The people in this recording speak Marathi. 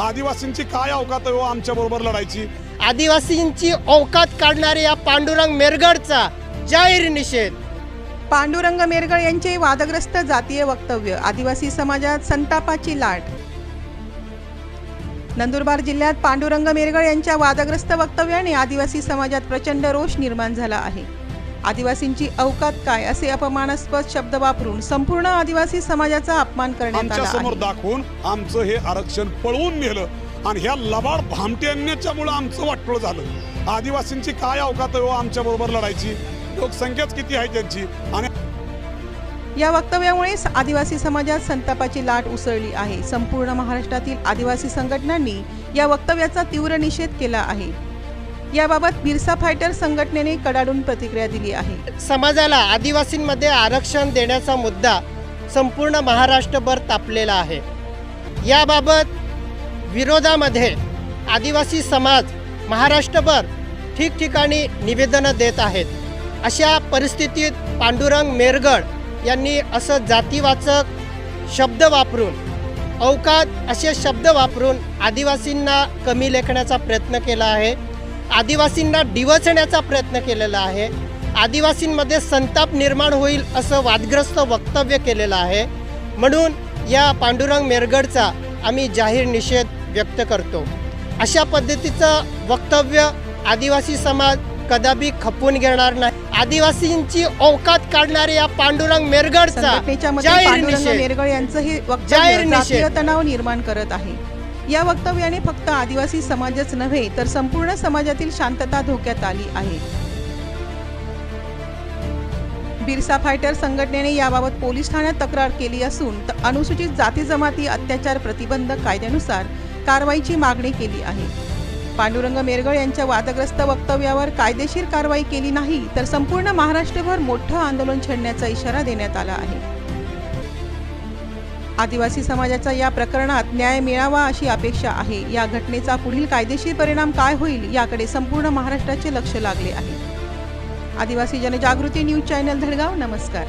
आदिवासींची काय अवकात आहे हो आमच्या बरोबर लढायची? आदिवासींची औकात काढणाऱ्या या पांडुरंग मेरगडचा जाहीर निषेध. पांडुरंग मेरगळ यांचे वादग्रस्त जातीय वक्तव्य आदिवासी समाजात संतापाची लाट. नंदुरबार जिल्ह्यात पांडुरंग मेरगळ यांच्या वादग्रस्त वक्तव्याने आदिवासी समाजात प्रचंड रोष निर्माण झाला आहे. आदिवासींची अवकात काय असे अपमानास्पद शब्द वापरून संपूर्ण आदिवासी समाजाचा अपमान करण्यात आला समोर दाखवून आमचं हे आरक्षण पळवून नेलं आणि ह्या लबाड भामट्यांच्यामुळे आमचं वाटोळ झालं. आदिवासींची काय अवकात हो आमच्या बरोबर लढायची? लोकसंख्याच किती आहे त्यांची? आणि या वक्तव्यामुळे स- आदिवासी समाजात संतापाची लाट उसळली आहे. संपूर्ण महाराष्ट्रातील आदिवासी संघटनांनी या वक्तव्याचा तीव्र निषेध केला आहे. याबाबत बिरसा फायटर संघटनेने कडाडून प्रतिक्रिया दिली आहे. समाजाला आदिवासींमध्ये आरक्षण देण्याचा मुद्दा संपूर्ण महाराष्ट्रभर तापलेला आहे. याबाबत विरोधामध्ये आदिवासी समाज महाराष्ट्रभर ठिकठिकाणी निवेदनं देत आहेत. अशा परिस्थितीत पांडुरंग मेरगड यांनी असं जातीवाचक शब्द वापरून अवकात असे शब्द वापरून आदिवासींना कमी लेखण्याचा प्रयत्न केला आहे. आदिवासींना डिवचण्याचा प्रयत्न केलेला आहे. आदिवासींमध्ये संताप निर्माण होईल असं वादग्रस्त वक्तव्य केलेलं आहे. म्हणून या पांडुरंग मेरगडचा आम्ही जाहीर निषेध व्यक्त करतो. अशा पद्धतीचं वक्तव्य आदिवासी समाज कदापि खपून घेणार नाही. आदिवासींची औकात काढणाऱ्या या पांडुरंग मेरगडचा जाहीर निषेध. मेरगळ यांचं हे जाहीर तणाव निर्माण करत आहे. या वक्तव्याने फक्त आदिवासी समाजच नव्हे तर संपूर्ण समाजातील शांतता धोक्यात आली आहे. बिरसा फायटर संघटनेने याबाबत पोलीस ठाण्यात तक्रार केली असून अनुसूचित जाती जमाती अत्याचार प्रतिबंध कायद्यानुसार कारवाईची मागणी केली आहे. पांडुरंग मेरगळ यांच्या वादग्रस्त वक्तव्यावर कायदेशीर कारवाई केली नाही तर संपूर्ण महाराष्ट्रभर मोठं आंदोलन छेडण्याचा इशारा देण्यात आला आहे. आदिवासी समाजाचा या प्रकरणात न्याय मिळावा अशी अपेक्षा आहे. या घटनेचा पुढील कायदेशीर परिणाम काय होईल याकडे संपूर्ण महाराष्ट्राचे लक्ष लागले आहे. आदिवासी जनजागृती न्यूज चॅनल धडगाव नमस्कार.